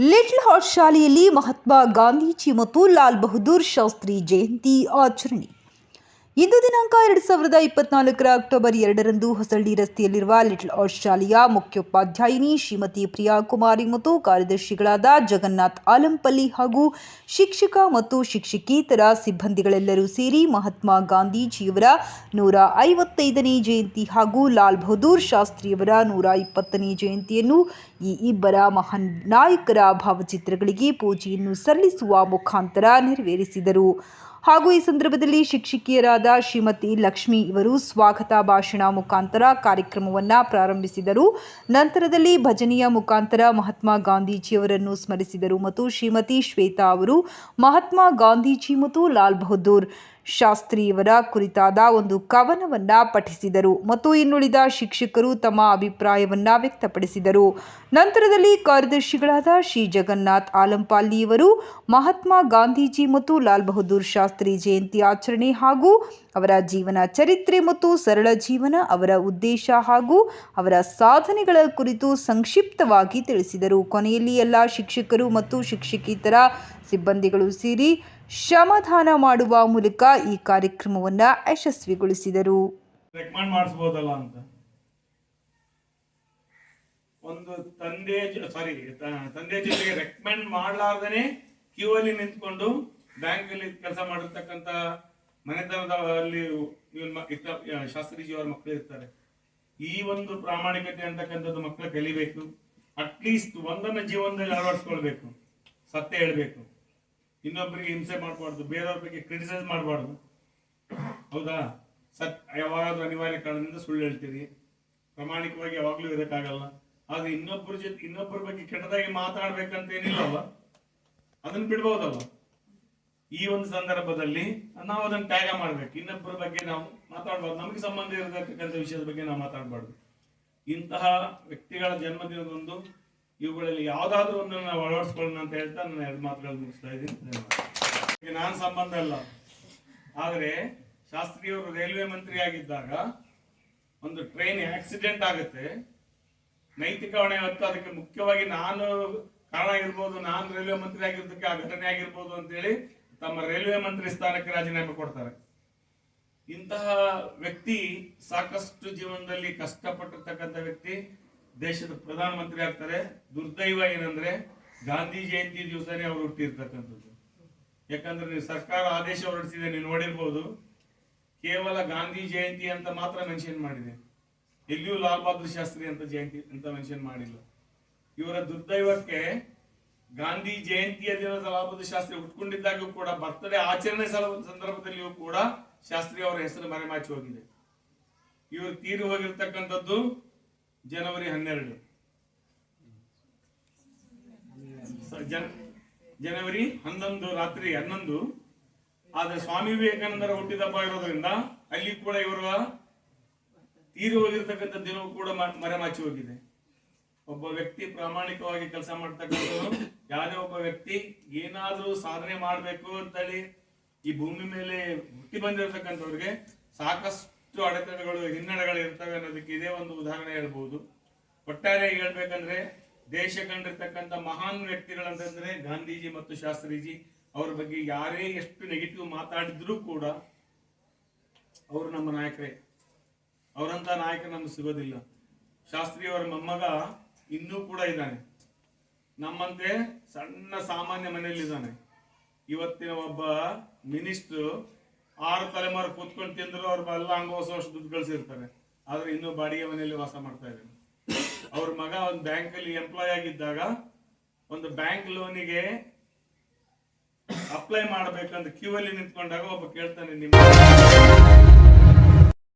Little hot ಶಾಲೆಯಲ್ಲಿ ಮಹಾತ್ಮ ಗಾಂಧೀಜಿ ಮತ್ತು ಲಾಲ್ ಬಹದ್ದೂರ್ ಶಾಸ್ತ್ರಿ ಜಯಂತಿ ಆಚರಣೆ. ಇಂದು ದಿನಾಂಕ ಎರಡು ಸಾವಿರದ ಇಪ್ಪತ್ನಾಲ್ಕರ ಅಕ್ಟೋಬರ್ ಎರಡರಂದು ಹೊಸಳ್ಳಿ ರಸ್ತೆಯಲ್ಲಿರುವ ಲಿಟಲ್ ಆರ್ಟ್ ಶಾಲೆಯ ಮುಖ್ಯೋಪಾಧ್ಯಾಯಿನಿ ಶ್ರೀಮತಿ ಪ್ರಿಯಾ ಕುಮಾರಿ ಮತ್ತು ಕಾರ್ಯದರ್ಶಿಗಳಾದ ಜಗನ್ನಾಥ್ ಆಲಂಪಲ್ಲಿ ಹಾಗೂ ಶಿಕ್ಷಕ ಮತ್ತು ಶಿಕ್ಷಕೇತರ ಸಿಬ್ಬಂದಿಗಳೆಲ್ಲರೂ ಸೇರಿ ಮಹಾತ್ಮ ಗಾಂಧೀಜಿಯವರ ನೂರ ಐವತ್ತೈದನೇ ಜಯಂತಿ ಹಾಗೂ ಲಾಲ್ ಬಹದ್ದೂರ್ ಶಾಸ್ತ್ರಿಯವರ ನೂರ ಇಪ್ಪತ್ತನೇ ಜಯಂತಿಯನ್ನು ಈ ಇಬ್ಬರ ಮಹಾನ್ ನಾಯಕರ ಭಾವಚಿತ್ರಗಳಿಗೆ ಪೂಜೆಯನ್ನು ಸಲ್ಲಿಸುವ ಮುಖಾಂತರ ನೆರವೇರಿಸಿದರು. ಹಾಗೂ ಈ ಸಂದರ್ಭದಲ್ಲಿ ಶಿಕ್ಷಕಿಯರಾದ ಶ್ರೀಮತಿ ಲಕ್ಷ್ಮಿ ಇವರು ಸ್ವಾಗತ ಭಾಷಣ ಮುಖಾಂತರ ಕಾರ್ಯಕ್ರಮವನ್ನು ಪ್ರಾರಂಭಿಸಿದರು. ನಂತರದಲ್ಲಿ ಭಜನೆಯ ಮುಖಾಂತರ ಮಹಾತ್ಮ ಗಾಂಧೀಜಿಯವರನ್ನು ಸ್ಮರಿಸಿದರು ಮತ್ತು ಶ್ರೀಮತಿ ಶ್ವೇತಾ ಅವರು ಮಹಾತ್ಮ ಗಾಂಧೀಜಿ ಮತ್ತು ಲಾಲ್ ಬಹದ್ದೂರ್ ಶಾಸ್ತ್ರಿಯವರ ಕುರಿತಾದ ಒಂದು ಕವನವನ್ನು ಪಠಿಸಿದರು ಮತ್ತು ಇನ್ನುಳಿದ ಶಿಕ್ಷಕರು ತಮ್ಮ ಅಭಿಪ್ರಾಯವನ್ನು ವ್ಯಕ್ತಪಡಿಸಿದರು. ನಂತರದಲ್ಲಿ ಕಾರ್ಯದರ್ಶಿಗಳಾದ ಶ್ರೀ ಜಗನ್ನಾಥ್ ಆಲಂಪಾಲಿಯವರು, ಮಹಾತ್ಮ ಗಾಂಧೀಜಿ ಮತ್ತು ಲಾಲ್ ಬಹದ್ದೂರ್ ಶಾಸ್ತ್ರಿ ಜಯಂತಿ ಆಚರಣೆ ಹಾಗೂ ಅವರ ಜೀವನ ಚರಿತ್ರೆ ಮತ್ತು ಸರಳ ಜೀವನ ಅವರ ಉದ್ದೇಶ ಹಾಗೂ ಅವರ ಸಾಧನೆಗಳ ಕುರಿತು ಸಂಕ್ಷಿಪ್ತವಾಗಿ ತಿಳಿಸಿದರು. ಕೊನೆಯಲ್ಲಿ ಎಲ್ಲ ಶಿಕ್ಷಕರು ಮತ್ತು ಶಿಕ್ಷಕಿತರ ಸಿಬ್ಬಂದಿಗಳು ಸೇರಿ ಶ್ರಮದಾನ ಮಾಡುವ ಮೂಲಕ ಈ ಕಾರ್ಯಕ್ರಮವನ್ನು ಯಶಸ್ವಿಗೊಳಿಸಿದರು. ರೆಕಮೆಂಡ್ ಮಾಡಿಸ್ಬೋದಲ್ಲ ಅಂತ. ಒಂದು ತಂದೆ ಸಾರಿ ತಂದೆ ಜೊತೆಗೆ ರೆಕಮೆಂಡ್ ಮಾಡಲಾರ್ದೇ ಕ್ಯೂ ಅಲ್ಲಿ ನಿಂತ್ಕೊಂಡು ಬ್ಯಾಂಕ್ ಅಲ್ಲಿ ಕೆಲಸ ಮಾಡಿರ್ತಕ್ಕಂತ ಮನೆತನದ ಅಲ್ಲಿ ಶಾಸ್ತ್ರೀಜಿ ಅವರ ಮಕ್ಕಳು ಇರ್ತಾರೆ. ಈ ಒಂದು ಪ್ರಾಮಾಣಿಕತೆ ಅಂತಕ್ಕಂಥದ್ದು ಮಕ್ಕಳು ಕಲಿಬೇಕು. ಅಟ್ಲೀಸ್ಟ್ ಒಂದನ್ನ ಜೀವನದಲ್ಲಿ ಅಳವಡಿಸ್ಕೊಳ್ಬೇಕು. ಸತ್ಯ ಹೇಳ್ಬೇಕು. ಇನ್ನೊಬ್ಬರಿಗೆ ಹಿಂಸೆ ಮಾಡಬಾರ್ದು ಬೇರೆಯವ್ರ ಬಗ್ಗೆ ಕ್ರಿಟಿಸೈಸ್ ಮಾಡಬಾರ್ದು. ಹೌದಾ? ಸತ್ ಯಾವಾಗಾದ್ರೂ ಅನಿವಾರ್ಯ ಕಾರಣದಿಂದ ಸುಳ್ಳು ಹೇಳ್ತೀರಿ. ಪ್ರಾಮಾಣಿಕವಾಗಿ ಯಾವಾಗಲೂ ಇರೋಕ್ಕಾಗಲ್ಲ. ಆದ್ರೆ ಇನ್ನೊಬ್ಬರ ಜೊತೆ ಇನ್ನೊಬ್ಬರ ಬಗ್ಗೆ ಕೆಟ್ಟದಾಗಿ ಮಾತಾಡ್ಬೇಕಂತ ಏನಿಲ್ಲಲ್ಲ ಅದನ್ನ ಬಿಡ್ಬೋದಲ್ಲ ಈ ಒಂದು ಸಂದರ್ಭದಲ್ಲಿ ನಾವು ಅದನ್ನ ತ್ಯಾಗ ಮಾಡ್ಬೇಕು. ಇನ್ನೊಬ್ಬರ ಬಗ್ಗೆ ನಾವು ಮಾತಾಡ್ಬಾರ್ದು. ನಮಗೆ ಸಂಬಂಧ ಇರತಕ್ಕಂಥ ವಿಷಯದ ಬಗ್ಗೆ ನಾವು ಮಾತಾಡಬಾರ್ದು. ಇಂತಹ ವ್ಯಕ್ತಿಗಳ ಜನ್ಮದಿನದಂದು ಇವುಗಳಲ್ಲಿ ಯಾವ್ದಾದ್ರು ಒಂದನ್ನ ನಾವು ಅಳವಡಿಸ್ಕೊಳ್ಳೋಣ ಅಂತ ಹೇಳ್ತಾ ನಾನು ಎರಡು ಮಾತುಗಳು ಮುಗಿಸ್ತಾ ಇದ್ದೀನಿ. ನಾನು ಸಂಬಂಧ ಅಲ್ಲ. ಆದರೆ ಶಾಸ್ತ್ರಿಯವರು ರೈಲ್ವೆ ಮಂತ್ರಿ ಆಗಿದ್ದಾಗ ಒಂದು ಟ್ರೈನ್ ಆಕ್ಸಿಡೆಂಟ್ ಆಗುತ್ತೆ. ನೈತಿಕ ಹೊಣೆ ಹೊತ್ತು ಅದಕ್ಕೆ ಮುಖ್ಯವಾಗಿ ನಾನು ಕಾರಣ ಆಗಿರ್ಬೋದು, ನಾನು ರೈಲ್ವೆ ಮಂತ್ರಿ ಆಗಿರೋದಕ್ಕೆ ಆ ಘಟನೆ ಆಗಿರ್ಬೋದು ಅಂತೇಳಿ ತಮ್ಮ ರೈಲ್ವೆ ಮಂತ್ರಿ ಸ್ಥಾನಕ್ಕೆ ರಾಜೀನಾಮೆ ಕೊಡ್ತಾರೆ. ಇಂತಹ ವ್ಯಕ್ತಿ ಸಾಕಷ್ಟು ಜೀವನದಲ್ಲಿ ಕಷ್ಟಪಟ್ಟಿರ್ತಕ್ಕಂಥ ವ್ಯಕ್ತಿ. ದೇಶದ ಪ್ರಧಾನಮಂತ್ರಿ ಆಗ್ತಾರೆ. ದುರ್ದೈವ ಏನಂದ್ರೆ ಗಾಂಧಿ ಜಯಂತಿ ದಿವಸನೇ ಅವರು ಹುಟ್ಟಿರ್ತಕ್ಕಂಥದ್ದು. ಯಾಕಂದ್ರೆ ನೀವು ಸರ್ಕಾರ ಆದೇಶ ಹೊರಡಿಸಿದೆ, ನೀವು ನೋಡಿರ್ಬೋದು. ಕೇವಲ ಗಾಂಧಿ ಜಯಂತಿ ಅಂತ ಮಾತ್ರ ಮೆನ್ಷನ್ ಮಾಡಿದೆ. ಎಲ್ಲಿಯೂ ಲಾಲ್ ಬಹದ್ದೂರ್ ಶಾಸ್ತ್ರಿ ಅಂತ ಜಯಂತಿ ಅಂತ ಮೆನ್ಷನ್ ಮಾಡಿಲ್ಲ. ಇವರ ದುರ್ದೈವಕ್ಕೆ ಗಾಂಧಿ ಜಯಂತಿಯ ದಿನದ ಲಾಲ್ ಬಹದ್ದೂರ್ ಶಾಸ್ತ್ರಿ ಹುಟ್ಕೊಂಡಿದ್ದಾಗೂ ಕೂಡ, ಬರ್ತಡೇ ಆಚರಣೆ ಸಂದರ್ಭದಲ್ಲಿಯೂ ಕೂಡ ಶಾಸ್ತ್ರಿ ಅವರ ಹೆಸರು ಮರೆಮಾಚಿ ಹೋಗಿದೆ. ಇವರು ತೀರಿ ಹೋಗಿರ್ತಕ್ಕಂಥದ್ದು ಜನವರಿ ಹನ್ನೆರಡು. ಜನ, ಜನವರಿ ಹನ್ನೊಂದು ರಾತ್ರಿ ಹನ್ನೊಂದು. ಆದ್ರೆ ಸ್ವಾಮಿ ವಿವೇಕಾನಂದರ ಹುಟ್ಟಿದಬ್ಬ ಇರೋದ್ರಿಂದ ಅಲ್ಲಿ ಕೂಡ ಇವರು ತೀರಿ ಹೋಗಿರ್ತಕ್ಕಂಥ ದಿನವೂ ಕೂಡ ಮರೆ ಮರೆಮಾಚಿ ಹೋಗಿದೆ. ಒಬ್ಬ ವ್ಯಕ್ತಿ ಪ್ರಾಮಾಣಿಕವಾಗಿ ಕೆಲಸ ಮಾಡ್ತಕ್ಕಂಥವ್ರು ಯಾವುದೇ ಒಬ್ಬ ವ್ಯಕ್ತಿ ಏನಾದ್ರೂ ಸಾಧನೆ ಮಾಡ್ಬೇಕು ಅಂತೇಳಿ ಈ ಭೂಮಿ ಮೇಲೆ ಹುಟ್ಟಿ ಬಂದಿರತಕ್ಕಂಥವ್ರಿಗೆ ಸಾಕಷ್ಟು ಅಡೆತಡೆಗಳು ಹಿನ್ನಡೆಗಳು ಇರ್ತವೆ ಅನ್ನೋದಕ್ಕೆ ಇದೇ ಒಂದು ಉದಾಹರಣೆ ಹೇಳ್ಬೋದು. ಒಟ್ಟಾರೆ ಹೇಳ್ಬೇಕಂದ್ರೆ ದೇಶ ಕಂಡಿರ್ತಕ್ಕಂಥ ಮಹಾನ್ ವ್ಯಕ್ತಿಗಳಂತಂದ್ರೆ ಗಾಂಧೀಜಿ ಮತ್ತು ಶಾಸ್ತ್ರೀಜಿ, ಅವ್ರ ಬಗ್ಗೆ ಯಾರೇ ಎಷ್ಟು ನೆಗೆಟಿವ್ ಮಾತಾಡಿದ್ರೂ ಕೂಡ ಅವರು ನಮ್ಮ ನಾಯಕರೇ. ಅವರಂತ ನಾಯಕ ನಮ್ಗೆ ಸಿಗೋದಿಲ್ಲ. ಶಾಸ್ತ್ರಿ ಅವರ ಮೊಮ್ಮಗ ಇನ್ನೂ ಕೂಡ ಇದ್ದಾನೆ. ನಮ್ಮಂತೆ ಸಣ್ಣ ಸಾಮಾನ್ಯ ಮನೆಯಲ್ಲಿದ್ದಾನೆ. ಇವತ್ತಿನ ಒಬ್ಬ ಮಿನಿಸ್ಟ್ರು ಆರು ತಲೆಮಾರು ಕೂತ್ಕೊಂಡು ತಿಂದ್ರು ಅವ್ರ ಎಲ್ಲ ವರ್ಷ ದುಡ್ಡು ಗಳಿಸಿರ್ತಾರೆ. ಆದ್ರೆ ಇನ್ನೂ ಬಾಡಿಗೆ ಮನೆಯಲ್ಲಿ ವಾಸ ಮಾಡ್ತಾ ಇದ್ದಾರೆ ಅವ್ರ ಮಗ ಒಂದು ಬ್ಯಾಂಕಲ್ಲಿ ಎಂಪ್ಲಾಯ್ ಆಗಿದ್ದಾಗ ಒಂದು ಬ್ಯಾಂಕ್ ಲೋನಿಗೆ ಅಪ್ಲೈ ಮಾಡ್ಬೇಕಂತ ಕ್ಯೂ ಅಲ್ಲಿ ನಿಂತ್ಕೊಂಡಾಗ ಒಬ್ಬ ಕೇಳ್ತಾನೆ, ನಿಮ್ಮ